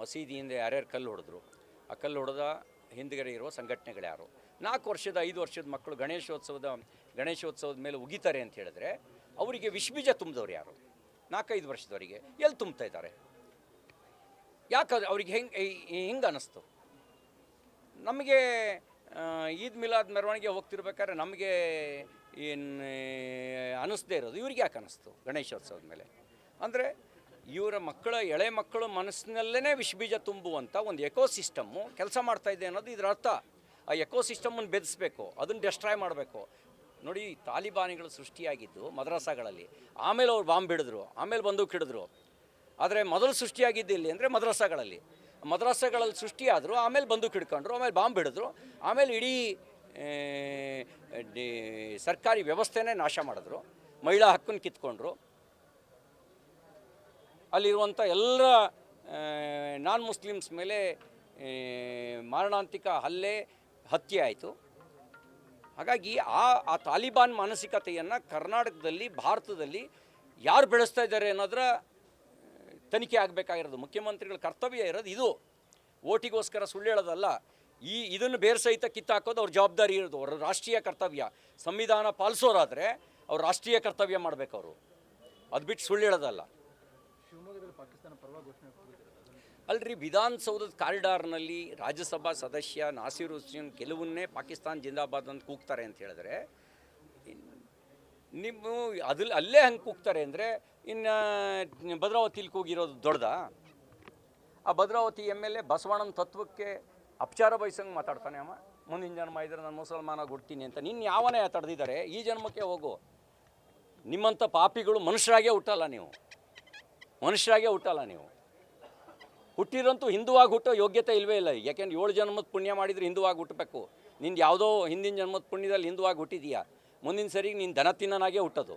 ಮಸೀದಿಯಿಂದ ಯಾರ್ಯಾರು ಕಲ್ಲು ಹೊಡೆದ್ರು, ಆ ಕಲ್ಲು ಹೊಡೆದ ಹಿಂದ್ಗಡೆ ಇರುವ ಸಂಘಟನೆಗಳು ಯಾರು? ನಾಲ್ಕು ವರ್ಷದ, ಐದು ವರ್ಷದ ಮಕ್ಕಳು ಗಣೇಶೋತ್ಸವದ ಗಣೇಶೋತ್ಸವದ ಮೇಲೆ ಉಗಿತಾರೆ ಅಂತ ಹೇಳಿದ್ರೆ ಅವರಿಗೆ ವಿಷ್ಬೀಜ ತುಂಬಿದವ್ರು ಯಾರು? ನಾಲ್ಕೈದು ವರ್ಷದವರಿಗೆ. ಎಲ್ಲಿ ತುಂಬ್ತಾ ಇದ್ದಾರೆ? ಯಾಕಂದ್ರೆ ಅವ್ರಿಗೆ ಹೆಂಗೆ ಹೆಂಗೆ ಅನ್ನಿಸ್ತು ನಮಗೆ ಈದ್ ಮಿಲಾದ್ ಮೆರವಣಿಗೆ ಹೋಗ್ತಿರ್ಬೇಕಾದ್ರೆ ನಮಗೆ ಏನು ಅನ್ನಿಸ್ದೇ ಇರೋದು. ಇವ್ರಿಗೆ ಯಾಕೆ ಅನ್ನಿಸ್ತು ಗಣೇಶೋತ್ಸವದ ಮೇಲೆ? ಅಂದರೆ ಇವರ ಮಕ್ಕಳ, ಎಳೆ ಮಕ್ಕಳ ಮನಸ್ಸಿನಲ್ಲೇ ವಿಷಬೀಜ ತುಂಬುವಂಥ ಒಂದು ಎಕೋಸಿಸ್ಟಮ್ಮು ಕೆಲಸ ಮಾಡ್ತಾ ಇದೆ ಅನ್ನೋದು ಇದರ ಅರ್ಥ. ಆ ಎಕೋಸಿಸ್ಟಮನ್ನು ಬೆದಿಸ್ಬೇಕು, ಅದನ್ನು ಡೆಸ್ಟ್ರಾಯ್ ಮಾಡಬೇಕು. ನೋಡಿ, ತಾಲಿಬಾನಿಗಳು ಸೃಷ್ಟಿಯಾಗಿದ್ದು ಮದ್ರಾಸಾಗಳಲ್ಲಿ. ಆಮೇಲೆ ಅವ್ರು ಬಾಂಬ್ ಹಿಡಿದ್ರು, ಆಮೇಲೆ ಬಂದೂಕ್ ಹಿಡಿದ್ರು. ಆದರೆ ಮೊದಲು ಸೃಷ್ಟಿಯಾಗಿದ್ದು ಇಲ್ಲಿ ಅಂದರೆ ಮದ್ರಾಸಾಗಳಲ್ಲಿ. ಮದ್ರಾಸಾಗಳಲ್ಲಿ ಸೃಷ್ಟಿಯಾದರು, ಆಮೇಲೆ ಬಂದೂಕ್ ಹಿಡ್ಕೊಂಡ್ರು, ಆಮೇಲೆ ಬಾಂಬ್ ಹಿಡಿದ್ರು, ಆಮೇಲೆ ಇಡೀ ಸರ್ಕಾರಿ ವ್ಯವಸ್ಥೆನೇ ನಾಶ ಮಾಡಿದ್ರು. ಮಹಿಳಾ ಹಕ್ಕನ್ನು ಕಿತ್ಕೊಂಡ್ರು. ಅಲ್ಲಿರುವಂಥ ಎಲ್ಲ ನಾನ್ ಮುಸ್ಲಿಮ್ಸ್ ಮೇಲೆ ಮಾರಣಾಂತಿಕ ಹಲ್ಲೆ, ಹತ್ಯೆ ಆಯಿತು. ಹಾಗಾಗಿ ಆ ಆ ತಾಲಿಬಾನ್ ಮಾನಸಿಕತೆಯನ್ನು ಕರ್ನಾಟಕದಲ್ಲಿ, ಭಾರತದಲ್ಲಿ ಯಾರು ಬೆಳೆಸ್ತಾ ಇದ್ದಾರೆ ಅನ್ನೋದ್ರ ತನಿಖೆ ಆಗಬೇಕಾಗಿರೋದು. ಮುಖ್ಯಮಂತ್ರಿಗಳ ಕರ್ತವ್ಯ ಇರೋದು ಇದು. ಓಟಿಗೋಸ್ಕರ ಸುಳ್ಳು ಹೇಳೋದಲ್ಲ. ಈ, ಇದನ್ನು ಬೇರೆ ಸಹಿತ ಕಿತ್ತಾಕೋದು ಅವ್ರ ಜವಾಬ್ದಾರಿ ಇರೋದು. ಅವರ ರಾಷ್ಟ್ರೀಯ ಕರ್ತವ್ಯ. ಸಂವಿಧಾನ ಪಾಲಿಸೋರಾದರೆ ಅವ್ರ ರಾಷ್ಟ್ರೀಯ ಕರ್ತವ್ಯ ಮಾಡಬೇಕು ಅವರು. ಅದು ಬಿಟ್ಟು ಸುಳ್ಳು ಹೇಳೋದಲ್ಲ. ಅಲ್ರಿ, ವಿಧಾನಸೌಧದ ಕಾರಿಡಾರ್ನಲ್ಲಿ ರಾಜ್ಯಸಭಾ ಸದಸ್ಯ ನಾಸೀರ್ ಹುಸೇನ್ ಕೆಲವನ್ನೇ ಪಾಕಿಸ್ತಾನ್ ಜಿಂದಾಬಾದ್ ಅಂತ ಕೂಗ್ತಾರೆ ಅಂತ ಹೇಳಿದ್ರೆ ನಿಮ್ಮ ಅದ್ರಲ್ಲಿ ಅಲ್ಲೇ ಹಂಗೆ ಕೂಗ್ತಾರೆ ಅಂದರೆ ಇನ್ನು ಭದ್ರಾವತಿಲಿ ಕೂಗಿರೋದು ದೊಡ್ಡದಾ? ಆ ಭದ್ರಾವತಿ ಎಂ ಎಲ್ ಎ ಬಸವಣ್ಣನ ತತ್ವಕ್ಕೆ ಅಪಚಾರ ಬಯಸಂಗೆ ಮಾತಾಡ್ತಾನೆ ಅಮ್ಮ ಮುಂದಿನ ಜನ್ಮ ಇದ್ರೆ ನಾನು ಮುಸಲ್ಮಾನ ಹುಡ್ತೀನಿ ಅಂತ. ನಿನ್ನ ಯಾವನೇ ತಡೆದಿದ್ದಾರೆ ಈ ಜನ್ಮಕ್ಕೆ ಹೋಗು. ನಿಮ್ಮಂಥ ಪಾಪಿಗಳು ಮನುಷ್ಯರಾಗೇ ಹುಟ್ಟಲ್ಲ ನೀವು. ಮನುಷ್ಯರಾಗೇ ಹುಟ್ಟಲ್ಲ ನೀವು. ಹುಟ್ಟಿರಂತೂ ಹಿಂದುವಾಗಿ ಹುಟ್ಟೋ ಯೋಗ್ಯತೆ ಇಲ್ಲವೇ ಇಲ್ಲ ಯಾಕೆಂದ್ರೆ ಏಳು ಜನ್ಮದ ಪುಣ್ಯ ಮಾಡಿದರೆ ಹಿಂದುವಾಗಿ ಹುಟ್ಟಬೇಕು. ನಿಂದು ಯಾವುದೋ ಹಿಂದಿನ ಜನ್ಮದ ಪುಣ್ಯದಲ್ಲಿ ಹಿಂದುವಾಗಿ ಹುಟ್ಟಿದೀಯಾ. ಮುಂದಿನ ಸರಿಗೆ ನೀನು ದನ ತಿನ್ನನಾಗೇ ಹುಟ್ಟೋದು.